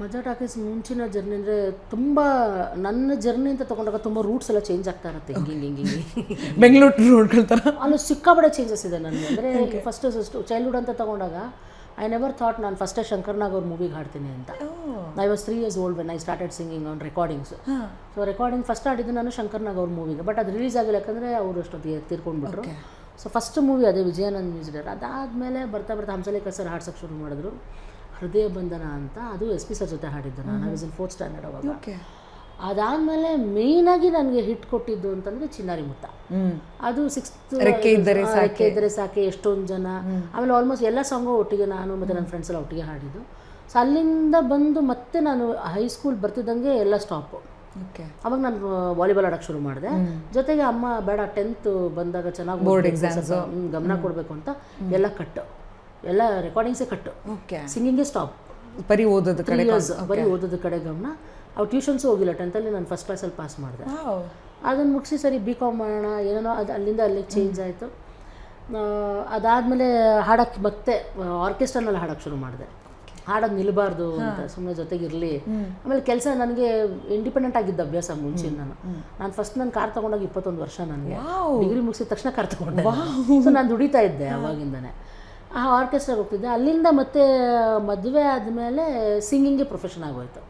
ಮಜಾ ಟಾಕೀಸ್ ಮುಂಚಿನ ಜರ್ನಿ ಅಂದರೆ ತುಂಬ ನನ್ನ ಜರ್ನಿ ಅಂತ ತೊಗೊಂಡಾಗ ತುಂಬ ರೂಟ್ಸ್ ಎಲ್ಲ ಚೇಂಜ್ ಆಗ್ತಾ ಇರುತ್ತೆ. ಹಿಂಗೆ ಹಿಂಗೆ ಹಿಂಗೆ ಹಿಂಗೆ. ಬೆಂಗಳೂರು ಅಲ್ಲಿ ಸಿಕ್ಕಾಬಡೆ ಚೇಂಜಸ್ ಇದೆ ನನಗೆ. ಅಂದರೆ ಫಸ್ಟ್ ಫಸ್ಟು ಚೈಲ್ಡ್ಹುಡ್ ಅಂತ ತೊಗೊಂಡಾಗ ಐ ನೆವರ್ ಥಾಟ್ ನಾನು ಫಸ್ಟೇ ಶಂಕರ್ನಾಗ್ ಅವ್ರ ಮೂವಿಗೆ ಹಾಡ್ತೀನಿ ಅಂತ. I was three years old when I started singing on recordings so recording first ಆಡಿದ್ದು ನಾನು ಶಂಕರ್ನಾಗ್ ಅವ್ರ ಮೂವಿಗೆ ಬಟ್ ಅದು ರಿಲೀಸ್ ಆಗಿಲ್ಲ ಯಾಕಂದರೆ ಅವರು ಅಷ್ಟೊತ್ತಿಗೆ ತೀರ್ಕೊಂಡ್ಬಿಟ್ರು. ಸೊ ಫಸ್ಟ್ ಮೂವಿ ಅದೇ ವಿಜಯಾನಂದ್ ಮ್ಯೂಸಿಕ್ ಅದಾದಮೇಲೆ ಬರ್ತಾ ಬರ್ತಾ ಹಂಸಲೇಖ ಸರ್ ಹಾಡ್ಸೋಕ್ಕೆ ಶುರು ಮಾಡಿದ್ರು. ಹೃದಯ ಬಂಧನ ಅಂತ ಅದು ಎಸ್ ಪಿ ಸರ್ ಜೊತೆ ಹಾಡಿದ್ದು ನಾನು. I was in fourth standard ಅವಾಗ. ಅದಾದಮೇಲೆ ಮೇಯ್ನಾಗಿ ನನಗೆ ಹಿಟ್ ಕೊಟ್ಟಿದ್ದು ಅಂತಂದರೆ ಚಿನ್ನಾರಿ ಮುತ್ತ. ಅದು ಸಿಕ್ಸ್ತ್ ರೆಕ್ಕೆ ಇದ್ದರೆ ರೆಕ್ಕೆ ಇದ್ದರೆ ಸಾಕೆ ಎಷ್ಟೊಂದು ಜನ. ಆಮೇಲೆ ಆಲ್ಮೋಸ್ಟ್ ಎಲ್ಲ ಸಾಂಗು ಒಟ್ಟಿಗೆ ನಾನು ಮತ್ತು ನನ್ನ ಫ್ರೆಂಡ್ಸ್ ಎಲ್ಲ ಒಟ್ಟಿಗೆ ಹಾಡಿದ್ದು. ಸೊ ಅಲ್ಲಿಂದ ಬಂದು ಮತ್ತೆ ನಾನು ಹೈಸ್ಕೂಲ್ ಬರ್ತಿದ್ದಂಗೆ ಎಲ್ಲ ಸ್ಟಾಪು ಓಕೆ ಅವಾಗ ನಾನು ವಾಲಿಬಾಲ್ ಆಡೋಕ್ಕೆ ಶುರು ಮಾಡಿದೆ. ಜೊತೆಗೆ ಅಮ್ಮ ಬೇಡ ಟೆಂತ್ ಬಂದಾಗ ಚೆನ್ನಾಗಿ ಬೋರ್ಡ್ ಎಕ್ಸಾಮ್ಸ್ ಗಮನ ಕೊಡಬೇಕು ಅಂತ ಎಲ್ಲ ಕಟ್ಟು. ಎಲ್ಲ ರೆಕಾರ್ಡಿಂಗ್ಸೇ ಕಟ್ಟು. ಓಕೆ ಸಿಂಗಿಂಗೇ ಸ್ಟಾಪ್ ಬರೀ ಓದೋದು ಕಡೆ ಇಯರ್ಸ್ ಬರೀ ಓದೋದು ಕಡೆ ಗಮನ. ಅವ್ರು ಟ್ಯೂಷನ್ಸ್ ಹೋಗಿಲ್ಲ ಟೆಂತಲ್ಲಿ ನಾನು ಫಸ್ಟ್ ಕ್ಲಾಸಲ್ಲಿ ಪಾಸ್ ಮಾಡಿದೆ. ಅದನ್ನು ಮುಗಿಸಿ ಸರಿ ಬಿ ಕಾಮ್ ಮಾಡೋಣ ಏನೇನೋ ಅದು ಅಲ್ಲಿಂದ ಅಲ್ಲಿಗೆ ಚೇಂಜ್ ಆಯಿತು. ಅದಾದಮೇಲೆ ಹಾಡೋಕ್ಕೆ ಮತ್ತೆ ಆರ್ಕೆಸ್ಟ್ರಾನಲ್ಲಿ ಹಾಡೋಕ್ಕೆ ಶುರು ಮಾಡಿದೆ. ಹಾಡೋದು ನಿಲ್ಲಬಾರ್ದು ಅಂತ ಸುಮ್ಮನೆ ಜೊತೆಗಿರಲಿ. ಆಮೇಲೆ ಕೆಲಸ ನನಗೆ ಇಂಡಿಪೆಂಡೆಂಟ್ ಆಗಿದ್ದ ಅಭ್ಯಾಸ ಮುಂಚೆ ನಾನು ನಾನು ಫಸ್ಟ್ ನಾನು ಕಾರ್ ತೊಗೊಂಡಾಗ ಇಪ್ಪತ್ತೊಂದು ವರ್ಷ ನನಗೆ. ಡಿಗ್ರಿ ಮುಗಿಸಿದ ತಕ್ಷಣ ಕಾರ್ ತೊಗೊಂಡೆ ಸೊ ನಾನು ದುಡಿತಾ ಇದ್ದೆ ಅವಾಗಿಂದನೇ. ಆ ಆರ್ಕೆಸ್ಟ್ರಾಗೆ ಹೋಗ್ತಿದ್ದೆ ಅಲ್ಲಿಂದ ಮತ್ತೆ ಮದುವೆ ಆದಮೇಲೆ ಸಿಂಗಿಂಗ್ಗೆ ಪ್ರೊಫೆಷನ್ ಆಗೋಯ್ತು.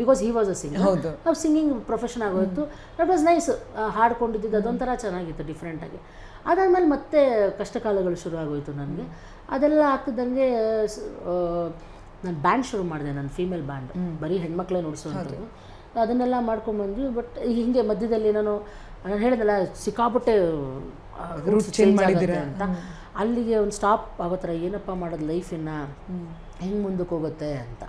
Because he was a singer. ನಾವು ಸಿಂಗಿಂಗ್ ಪ್ರೊಫೆಷನ್ ಆಗೋಯ್ತು. ದಟ್ ವಾಸ್ ನೈಸ್ ಹಾಡ್ಕೊಂಡಿದ್ದು ಅದೊಂಥರ ಚೆನ್ನಾಗಿತ್ತು ಡಿಫ್ರೆಂಟಾಗಿ ಅದಾದಮೇಲೆ ಮತ್ತೆ ಕಷ್ಟಕಾಲಗಳು ಶುರು ಆಗೋಯ್ತು ನನಗೆ. ಅದೆಲ್ಲ ಆಗ್ತಿದ್ದಂಗೆ ನಾನು ಬ್ಯಾಂಡ್ ಶುರು ಮಾಡಿದೆ ನಾನು ಫೀಮೇಲ್ ಬ್ಯಾಂಡ್ ಬರೀ ಹೆಣ್ಮಕ್ಳೇ ನುಡಿಸುವಂಥದ್ದು. ಅದನ್ನೆಲ್ಲ ಮಾಡ್ಕೊಂಡ್ಬಂದ್ವಿ ಬಟ್ ಹಿಂಗೆ ಮಧ್ಯದಲ್ಲಿ ನಾನು ನಾನು ಹೇಳಿದಲ್ಲ ಸಿಕ್ಕಾಪಟ್ಟೆ ರೂಟ್ ಚೇಂಜ್ ಮಾಡಿದ್ದೀರಾ? ಅಂತ. ಅಲ್ಲಿಗೆ ಒಂದು ಸ್ಟಾಪ್ ಆಗೋ ಥರ ಏನಪ್ಪ ಮಾಡೋದು ಲೈಫಿನ ಹೆಂಗೆ ಮುಂದಕ್ಕೆ ಹೋಗುತ್ತೆ ಅಂತ.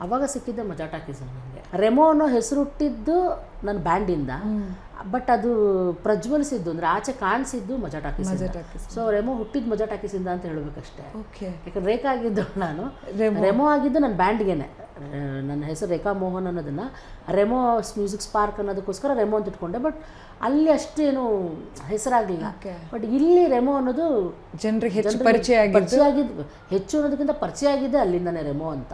ಅವಾಗ ಸಿಕ್ಕಿದ್ದೆ ಮಜಾ ಟಾಕೀಸ್ ನನಗೆ ರೆಮೋ ಅನ್ನೋ ಹೆಸರು ಹುಟ್ಟಿದ್ದು ನನ್ನ ಬ್ಯಾಂಡಿಂದ ಬಟ್ ಅದು ಪ್ರಜ್ವಲಿಸಿದ್ದು ಅಂದರೆ ಆಚೆ ಕಾಣಿಸಿದ್ದು ಮಜಾ ಟಾಕೀಸ್ ಸೊ ರೆಮೋ ಹುಟ್ಟಿದ್ದು ಮಜಾ ಟಾಕೀಸಿಂದ ಅಂತ ಹೇಳಬೇಕಷ್ಟೇ. ಯಾಕಂದ್ರೆ ರೇಖಾ ಆಗಿದ್ದು ನಾನು. ರೆಮೋ. ಆಗಿದ್ದು ನನ್ನ ಬ್ಯಾಂಡ್ಗೆನೆ ನನ್ನ ಹೆಸರು ರೇಖಾ ಮೋಹನ್ ಅನ್ನೋದನ್ನ ರೆಮೋ ಮ್ಯೂಸಿಕ್ ಸ್ಪಾರ್ಕ್ ಅನ್ನೋದಕ್ಕೋಸ್ಕರ ರೆಮೋ ಅಂತ ಇಟ್ಕೊಂಡೆ ಬಟ್ ಅಲ್ಲಿ ಅಷ್ಟೇನು ಹೆಸರಾಗಲಿಲ್ಲ. ಬಟ್ ಇಲ್ಲಿ ರೆಮೋ ಅನ್ನೋದು ಜನರಿಗೆ ಹೆಚ್ಚು ಪರಿಚಯ ಪರಿಚಯ ಆಗಿದ್ದು? ಹೆಚ್ಚು ಅನ್ನೋದಕ್ಕಿಂತ ಪರಿಚಯ ಆಗಿದೆ ಅಲ್ಲಿಂದನೇ ರೆಮೋ ಅಂತ.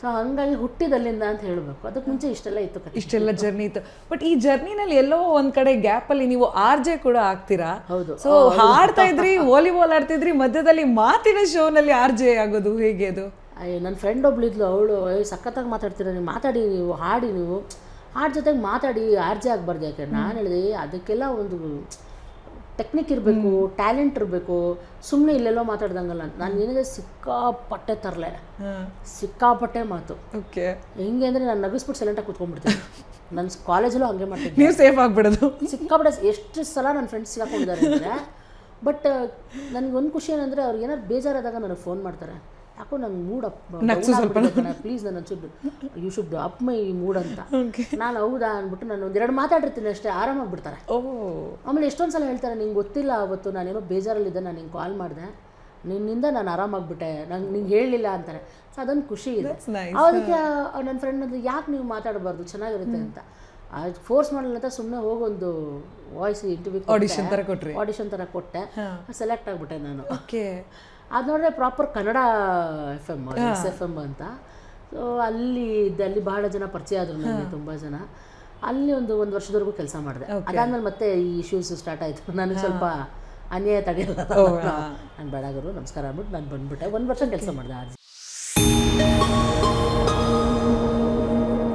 ಸೊ ಹಂಗಾಗಿ ಹುಟ್ಟಿದ ಅಲ್ಲಿಂದ ಅಂತ ಹೇಳಬೇಕು. ಅದಕ್ಕೆ ಮುಂಚೆ ಇಷ್ಟೆಲ್ಲ ಇತ್ತು ಇಷ್ಟೆಲ್ಲ ಜರ್ನಿ ಇತ್ತು. ಬಟ್ ಈ ಜರ್ನಿನಲ್ಲಿ ಎಲ್ಲೋ ಒಂದ್ ಕಡೆ ಗ್ಯಾಪ್ ಅಲ್ಲಿ ನೀವು ಆರ್ ಜೆ ಕೂಡ ಆಗ್ತೀರಾ? ಹೌದು. ಸೊ ಹಾಡ್ತಾ ಇದ್ರಿ ವಾಲಿಬಾಲ್ ಆಡ್ತಿದ್ರಿ ಮಧ್ಯದಲ್ಲಿ ಮಾತಿನ ಶೋನಲ್ಲಿ ಆರ್ ಜೆ ಆಗೋದು ಹೇಗೆ ಅದು? ನನ್ನ ಫ್ರೆಂಡ್ ಒಬ್ಳು ಇದ್ಲು ಅವಳು ಸಖತ್ತಾಗಿ ಮಾತಾಡ್ತೀರ ನೀವು ಮಾತಾಡಿ ನೀವು ಹಾಡಿ ನೀವು. ಹಾಡ್ ಜೊತೆಗೆ ಮಾತಾಡಿ ಆರ್ಜೆ ಆಗಬಾರ್ದು ಯಾಕೆ? ನಾನು ಹೇಳಿದೆ ಅದಕ್ಕೆಲ್ಲ ಒಂದು ಟೆಕ್ನಿಕ್ ಇರಬೇಕು ಟ್ಯಾಲೆಂಟ್ ಇರಬೇಕು. ಸುಮ್ಮನೆ ಇಲ್ಲೆಲ್ಲೋ ಮಾತಾಡ್ದಂಗಲ್ಲ. ನಾನು ಏನಿದೆ ಸಿಕ್ಕಾಪಟ್ಟೆ ತರಲೆ. ಸಿಕ್ಕಾಪಟ್ಟೆ ಮಾತು. ಓಕೆ. ಹೆಂಗೆ ಅಂದರೆ ನಾನು ನಗಿಸ್ಬಿಟ್ಟು ಸೈಲೆಂಟಾಗಿ ಕೂತ್ಕೊಂಡ್ಬಿಡ್ತೀನಿ. ನನ್ನ ಕಾಲೇಜಲ್ಲೂ ಹಂಗೆ ಮಾಡ್ತೀನಿ ನೀವು ಸೇಫ್ ಆಗಿಬಿಡೋದು. ಸಿಕ್ಕಾಪಟ್ಟೆ ಎಷ್ಟು ಸಲ ನನ್ನ ಫ್ರೆಂಡ್ಸ್ ಸಿಗಾಕೊಂಡಿದ್ದಾರೆ ಅಂದರೆ ಬಟ್ ನನಗೆ ಒಂದು ಖುಷಿ ಏನಂದರೆ ಅವ್ರಿಗೆ ಏನಾದ್ರು ಬೇಜಾರಾದಾಗ ನನಗೆ ಫೋನ್ ಮಾಡ್ತಾರೆ. ಯಾಕೋ ನನ್ನ ಮೂಡ್ ಅಪ್ ಪ್ಲೀಸ್ ನನ್ನ ಒಂಚೂರು you should up my mood ಅಂತ. ನಾನು ಹೌದಾ ಅಂದ್ಬಿಟ್ಟು ನಾನು ಒಂದೆರಡು ಮಾತಾಡಿರ್ತೀನಿ ಅಷ್ಟೇ ಆರಾಮಾಗ್ಬಿಡ್ತಾರೆ ಓ. ಆಮೇಲೆ ಎಷ್ಟೊಂದು ಸಲ ಹೇಳ್ತಾರೆ ನಿಂಗೆ ಗೊತ್ತಿಲ್ಲ ಅವತ್ತು ನಾನೇನೋ ಬೇಜಾರಲ್ಲಿದ್ದೆ ನಾನು ನಿಂಗೆ ಕಾಲ್ ಮಾಡಿದೆ. ನಿನ್ನಿಂದ ನಾನು ಆರಾಮಾಗ್ಬಿಟ್ಟೆ ನಂಗೆ ನಿಂಗೆ ಹೇಳಲಿಲ್ಲ ಅಂತಾರೆ. ಸೊ ಅದೊಂದು ಖುಷಿ ಇದೆ. ಅದಕ್ಕೆ ನನ್ನ ಫ್ರೆಂಡ್ ಅಂದ್ರೆ ಯಾಕೆ ನೀವು ಮಾತಾಡಬಾರ್ದು? ಚೆನ್ನಾಗಿರುತ್ತೆ ಅಂತ. ಫೋರ್ಸ್ ಮಾಡಲ್ಲ ಅಂತ ಸುಮ್ಮನೆ ಹೋಗೊಂದು ವಾಯ್ಸ್ ಇಂಟರ್ವ್ಯೂ ಆಡಿಷನ್ ತರ ಕೊಟ್ರಿ. ಆಡಿಷನ್ ಥರ ಕೊಟ್ಟೆ. ಸೆಲೆಕ್ಟ್ ಆಗ್ಬಿಟ್ಟೆ ನಾನು. ಓಕೆ ಅದು ನೋಡಿದ್ರೆ proper Kannada F M S F M ಅಂತ. ಸೊ ಅಲ್ಲಿ ಇದ್ದ ಅಲ್ಲಿ ಬಹಳ ಜನ ಪರಿಚಯ ಆದರು ನನಗೆ ತುಂಬ ಜನ. ಅಲ್ಲಿ ಒಂದು ಒಂದು ವರ್ಷದವರೆಗೂ ಕೆಲಸ ಮಾಡಿದೆ. ಅದಾದ್ಮೇಲೆ ಮತ್ತೆ ಈ ಇಶ್ಯೂಸ್ ಸ್ಟಾರ್ಟ್ ಆಯಿತು. ನನಗೆ ಸ್ವಲ್ಪ ಅನ್ಯಾಯ ತಡೆಯಲ್ಲ. ನಾನು ಬೇಡ ಗುರು ನಮಸ್ಕಾರ ಅಂದ್ಬಿಟ್ಟು ನಾನು ಬಂದ್ಬಿಟ್ಟೆ. ಒಂದು ವರ್ಷ ಕೆಲಸ ಮಾಡಿದೆ ಆರ್ಜಿ